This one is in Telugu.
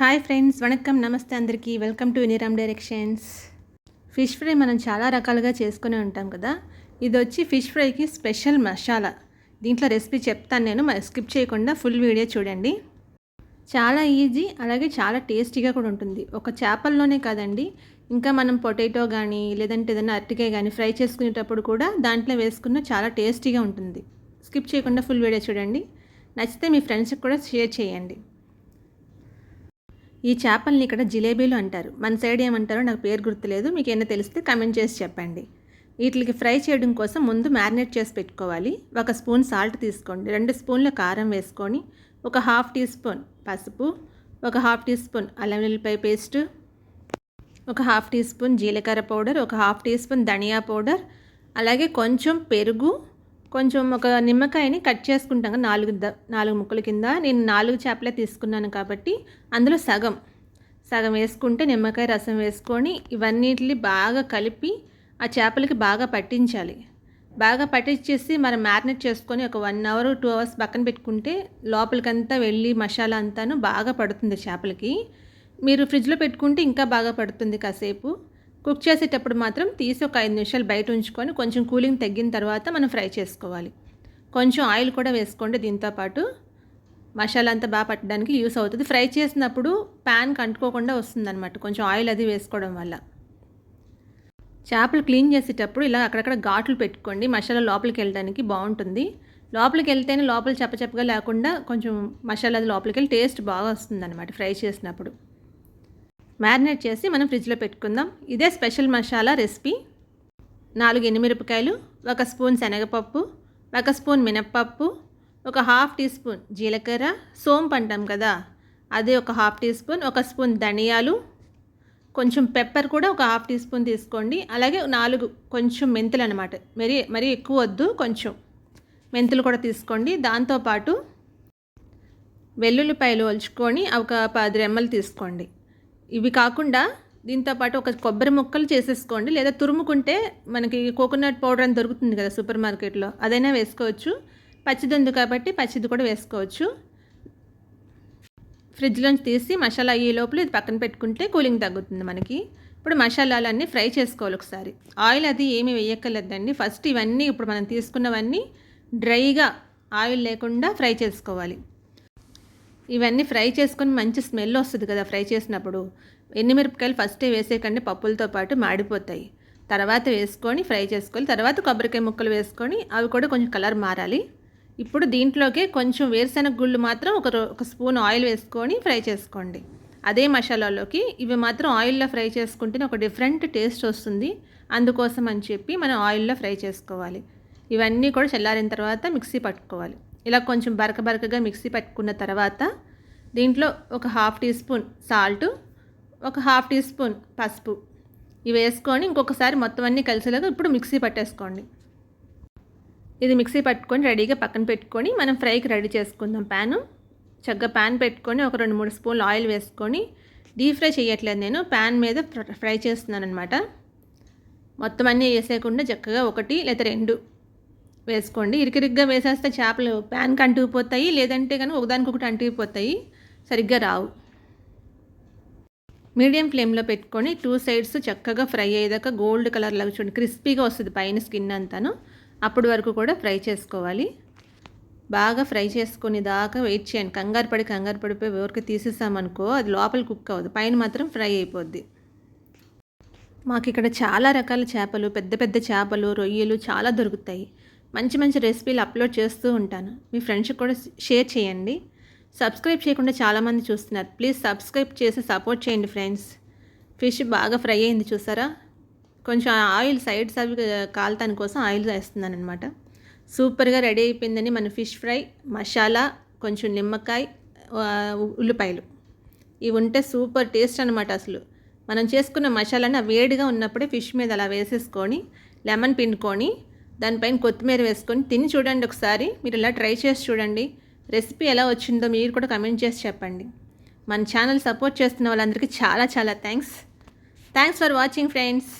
హాయ్ ఫ్రెండ్స్ వణకం నమస్తే అందరికీ. వెల్కమ్ టు యూనిరామ్ డైరెక్షన్స్ ఫిష్ ఫ్రై మనం చాలా రకాలుగా చేసుకునే ఉంటాం కదా. ఇది వచ్చి ఫిష్ ఫ్రైకి స్పెషల్ మసాలా దీంట్లో రెసిపీ చెప్తాను నేను స్కిప్ చేయకుండా ఫుల్ వీడియో చూడండి. చాలా ఈజీ అలాగే చాలా టేస్టీగా కూడా ఉంటుంది. ఒక చేపల్లోనే కాదండి ఇంకా మనం పొటాటో కానీ లేదంటే ఏదైనా అరటికాయ కానీ ఫ్రై చేసుకునేటప్పుడు కూడా దాంట్లో వేసుకున్న చాలా టేస్టీగా ఉంటుంది. స్కిప్ చేయకుండా ఫుల్ వీడియో చూడండి. నచ్చితే మీ ఫ్రెండ్స్కి కూడా షేర్ చేయండి. ఈ చేపల్ని ఇక్కడ జిలేబీలు అంటారు. మన సైడ్ ఏమంటారో నాకు పేరు గుర్తులేదు. మీకు ఏమైనా తెలిస్తే కమెంట్ చేసి చెప్పండి. వీటికి ఫ్రై చేయడం కోసం ముందు మ్యారినేట్ చేసి పెట్టుకోవాలి. ఒక స్పూన్ సాల్ట్ తీసుకోండి. రెండు స్పూన్ల కారం వేసుకొని ఒక హాఫ్ టీ స్పూన్ పసుపు ఒక హాఫ్ టీ స్పూన్ అల్లం వెల్లిపాయ పేస్ట్ ఒక హాఫ్ టీ స్పూన్ జీలకర్ర పౌడర్ ఒక హాఫ్ టీ స్పూన్ ధనియా పౌడర్ అలాగే కొంచెం పెరుగు కొంచెం ఒక నిమ్మకాయని కట్ చేసుకుంటాం నాలుగు ద నాలుగు ముక్కల కింద. నేను నాలుగు చేపలే తీసుకున్నాను కాబట్టి అందులో సగం సగం వేసుకుంటే నిమ్మకాయ రసం వేసుకొని ఇవన్నిటిని బాగా కలిపి ఆ చేపలకి బాగా పట్టించాలి. బాగా పట్టించేసి మనం మ్యారినేట్ చేసుకొని ఒక వన్ అవర్ టూ అవర్స్ పక్కన పెట్టుకుంటే లోపలికంతా వెళ్ళి మసాలా అంతాను బాగా పడుతుంది చేపలకి. మీరు ఫ్రిడ్జ్లో పెట్టుకుంటే ఇంకా బాగా పడుతుంది కాసేపు. కుక్ చేసేటప్పుడు మాత్రం తీసి ఒక ఐదు నిమిషాలు బయట ఉంచుకొని కొంచెం కూలింగ్ తగ్గిన తర్వాత మనం ఫ్రై చేసుకోవాలి. కొంచెం ఆయిల్ కూడా వేసుకోండి. దీంతో పాటు మసాలా అంతా బాగా పట్టడానికి యూస్ అవుతుంది. ఫ్రై చేసినప్పుడు ప్యాన్కి కంటుకోకుండా వస్తుందన్నమాట. కొంచెం ఆయిల్ అది వేసుకోవడం వల్ల. చేపలు క్లీన్ చేసేటప్పుడు ఇలా అక్కడక్కడ ఘాట్లు పెట్టుకోండి. మసాలా లోపలికి వెళ్ళడానికి బాగుంటుంది. లోపలికి వెళ్తేనే లోపల చెప్పచెప్పగా లేకుండా కొంచెం మసాలా అది లోపలికి వెళ్ళి టేస్ట్ బాగా వస్తుంది అనమాట ఫ్రై చేసినప్పుడు. మ్యారినేట్ చేసి మనం ఫ్రిడ్జ్లో పెట్టుకుందాం. ఇదే స్పెషల్ మసాలా రెసిపీ. నాలుగు ఎనిమిరపకాయలు ఒక స్పూన్ శనగపప్పు ఒక స్పూన్ మినప్పప్పు ఒక హాఫ్ టీ స్పూన్ జీలకర్ర. సోంపు అంటాం కదా అదే ఒక హాఫ్ టీ స్పూన్ ఒక స్పూన్ ధనియాలు. కొంచెం పెప్పర్ కూడా ఒక హాఫ్ టీ స్పూన్ తీసుకోండి. అలాగే నాలుగు కొంచెం మెంతులు అనమాట మరీ మరీ ఎక్కువ వద్దు కొంచెం మెంతులు కూడా తీసుకోండి. దాంతోపాటు వెల్లుల్లిపాయలు ఒలుచుకొని ఒక పది రెమ్మలు తీసుకోండి. ఇవి కాకుండా దీంతోపాటు ఒక కొబ్బరి ముక్కలు చేసేసుకోండి. లేదా తురుముకుంటే మనకి కోకోనట్ పౌడర్ అని దొరుకుతుంది కదా సూపర్ మార్కెట్లో. అదైనా వేసుకోవచ్చు. పచ్చిది ఉంది కాబట్టి పచ్చిది కూడా వేసుకోవచ్చు. ఫ్రిడ్జ్లోంచి తీసి మసాలా అయ్యే లోపల ఇది పక్కన పెట్టుకుంటే కూలింగ్ తగ్గుతుంది మనకి. ఇప్పుడు మసాలాలన్నీ ఫ్రై చేసుకోవాలి ఒకసారి. ఆయిల్ అది ఏమీ వేయక్కర్లేదండి. ఫస్ట్ ఇవన్నీ ఇప్పుడు మనం తీసుకున్నవన్నీ డ్రైగా ఆయిల్ లేకుండా ఫ్రై చేసుకోవాలి. ఇవన్నీ ఫ్రై చేసుకొని మంచి స్మెల్ వస్తుంది కదా ఫ్రై చేసినప్పుడు. ఎండుమిరపకాయలు ఫస్టే వేసేకండి పప్పులతో పాటు మాడిపోతాయి. తర్వాత వేసుకొని ఫ్రై చేసుకోవాలి. తర్వాత కొబ్బరికాయ ముక్కలు వేసుకొని అవి కూడా కొంచెం కలర్ మారాలి. ఇప్పుడు దీంట్లోకి కొంచెం వేరుశెనగ గుళ్ళు మాత్రం ఒక ఒక స్పూన్ ఆయిల్ వేసుకొని ఫ్రై చేసుకోండి. అదే మసాలాలోకి ఇవి మాత్రం ఆయిల్లో ఫ్రై చేసుకుంటేనే ఒక డిఫరెంట్ టేస్ట్ వస్తుంది. అందుకోసం అని చెప్పి మనం ఆయిల్లో ఫ్రై చేసుకోవాలి. ఇవన్నీ కూడా చల్లారిన తర్వాత మిక్సీ పట్టుకోవాలి. ఇలా కొంచెం బరక బరకగా మిక్సీ పట్టుకున్న తర్వాత దీంట్లో ఒక హాఫ్ టీ స్పూన్ సాల్ట్ ఒక హాఫ్ టీ స్పూన్ పసుపు. ఇవి వేసుకొని ఇంకొకసారి మొత్తం అన్నీ కలిసేలాగా ఇప్పుడు మిక్సీ పట్టేసుకోండి. ఇది మిక్సీ పట్టుకొని రెడీగా పక్కన పెట్టుకొని మనం ఫ్రైకి రెడీ చేసుకుందాం ప్యాను. చక్కగా ప్యాన్ పెట్టుకొని ఒక రెండు మూడు స్పూన్లు ఆయిల్ వేసుకొని డీప్ ఫ్రై చేయట్లేదు నేను ప్యాన్ మీద ఫ్ర- ఫ్రై చేస్తున్నాను అనమాట మొత్తం అన్నీ వేసేయకుండా చక్కగా ఒకటి లేదా రెండు వేసుకోండి. ఇరికిరిగ్గా వేసేస్తే చేపలు ప్యాన్కి అంటుకుపోతాయి లేదంటే కానీ ఒకదానికొకటి అంటుకుపోతాయి సరిగ్గా రావు. మీడియం ఫ్లేమ్లో పెట్టుకొని టూ సైడ్స్ చక్కగా ఫ్రై అయ్యేదాకా గోల్డ్ కలర్ లాగా చూడండి క్రిస్పీగా వస్తుంది పైన స్కిన్ అంతాను. అప్పటి వరకు కూడా ఫ్రై చేసుకోవాలి. బాగా ఫ్రై చేసుకుని దాకా వెయిట్ చేయండి. కంగారు పడి కంగారు పడిపోయి ఎవరికి తీసేసామనుకో అది లోపల కుక్ అవ్వదు. పైన మాత్రం ఫ్రై అయిపోద్ది. మాకు ఇక్కడ చాలా రకాల చేపలు పెద్ద పెద్ద చేపలు రొయ్యలు చాలా దొరుకుతాయి. మంచి మంచి రెసిపీలు అప్లోడ్ చేస్తూ ఉంటాను. మీ ఫ్రెండ్స్ కూడా షేర్ చేయండి. సబ్స్క్రైబ్ చేయకుండా చాలామంది చూస్తున్నారు. ప్లీజ్ సబ్స్క్రైబ్ చేసి సపోర్ట్ చేయండి ఫ్రెండ్స్. ఫిష్ బాగా ఫ్రై అయింది చూసారా? కొంచెం ఆయిల్ సైడ్స్ అవి కాలతాని కోసం ఆయిల్ వేస్తున్నాను అనమాట సూపర్గా రెడీ అయిపోయిందని మన ఫిష్ ఫ్రై. మసాలా కొంచెం నిమ్మకాయ ఉల్లిపాయలు. ఇవి ఉంటే సూపర్ టేస్ట్ అనమాట అసలు. మనం చేసుకున్న మసాలాని వేడిగా ఉన్నప్పుడే ఫిష్ మీద అలా వేసేసుకొని లెమన్ పిండుకొని దానిపైన కొత్తిమీర వేసుకొని తిని చూడండి ఒకసారి. మీరు ఇలా ట్రై చేసి చూడండి. రెసిపీ ఎలా వచ్చిందో మీరు కూడా కమెంట్ చేసి చెప్పండి. మన ఛానల్ సపోర్ట్ చేస్తున్న వాళ్ళందరికీ చాలా చాలా thanks thanks for watching friends